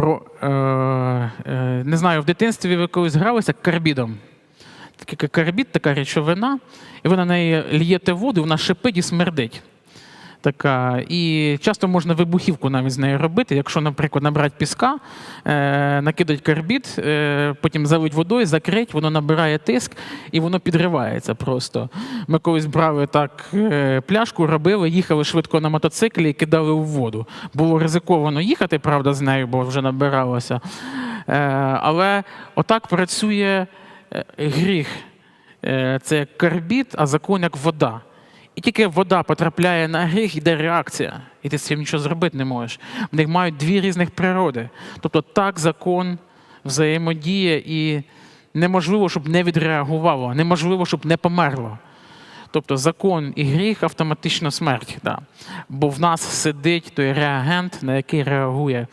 про е, е, не знаю, в дитинстві ви колись гралися карбідом. Такий карбід, така речовина, і ви на неї лієте воду, вона шипить і смердить. Така. І часто можна вибухівку навіть з нею робити. Якщо, наприклад, набрати піска, е, накидати карбід, е, потім залить водою, закрить, воно набирає тиск і воно підривається просто. Ми колись брали так е, пляшку, робили, їхали швидко на мотоциклі і кидали у воду. Було ризиковано їхати, правда, з нею, бо вже набиралося. Е, але отак працює е, гріх. Е, Це як карбід, а закон як вода. І тільки вода потрапляє на гріх, йде реакція, і ти з цим нічого зробити не можеш. Вони мають дві різних природи. Тобто так закон взаємодіє і неможливо, щоб не відреагувало, неможливо, щоб не померло. Тобто закон і гріх автоматично смерть. Да. Бо в нас сидить той реагент, на який реагує